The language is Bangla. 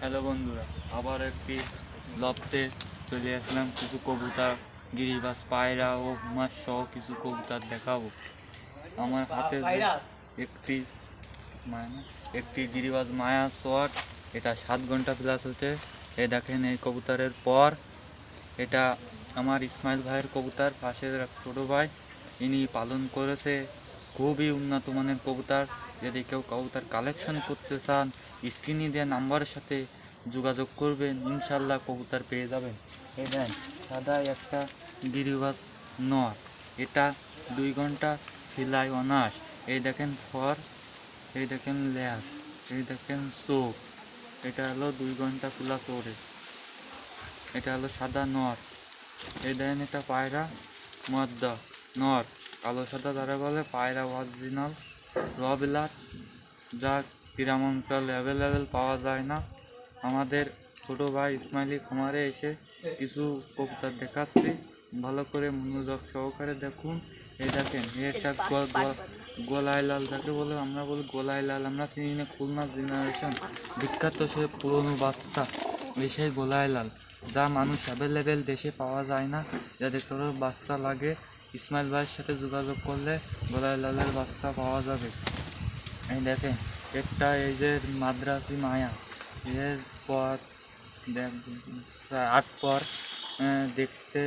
হ্যালো বন্ধুরা আবার একটি লফটে চলে আসলাম কিছু কবুতর গিরিবাস পায়রা ও মাছ সহ কিছু কবুতর দেখাবো। আমার হাতে একটি একটি গিরিবাজ মায়া শট এটা সাত ঘণ্টা প্লাস হচ্ছে। এ দেখেন এই কবুতরের পর। এটা আমার ইসমাইল ভাইয়ের কবুতর পাশের এক ছোটো ভাই ইনি পালন করেছে খুবই উন্নত মানের কবুতর। যদি কেউ কবুতর কালেকশন করতে চান স্ক্রিনে দেওয়া নাম্বারের সাথে যোগাযোগ করবেন ইনশাল্লাহ কবুতর পেয়ে যাবেন। এই দেন, সাদা একটা গিরিবাস নর। এটা দুই ঘণ্টা ফিলাই অনাস এই দেখেন ফর এই দেখেন ল্যাস এই দেখেন চোখ। এটা হলো দুই ঘণ্টা প্লাস ওরে এটা হলো সাদা নর। এই দেখেন এটা পায়রা, মদ্দা নর। কালো সাদা তারা বলে পায়রা অরিজিনাল রবিলার যা গ্রাম অঞ্চলে অ্যাভেলেবেল পাওয়া যায় না। আমাদের ছোট ভাই ইসমাইলি খামারে এসে কিছু কবুতর দেখাচ্ছি। ভালো করে মনোযোগ সহকারে দেখুন। এই দেখেন গ- গোলাই লাল যাকে বলে আমরা বলি গোলাই লাল আমরা চিনি না খুলনা জেনারেশন বিখ্যাত সে পুরনো বাচ্চা এই সেই গোলাই লাল যা মানুষ অ্যাভেলেবেল দেশে পাওয়া যায় না। যাদের কারও বাচ্চা লাগে ইসমাইল ভাইয়ের সাথে যোগাযোগ করলে গোলাই লালের বাচ্চা পাওয়া যাবে। এই দেখেন, একটা এই যে মাদ্রাসি মায়া, এর পর দেখ- আট পর দেখতে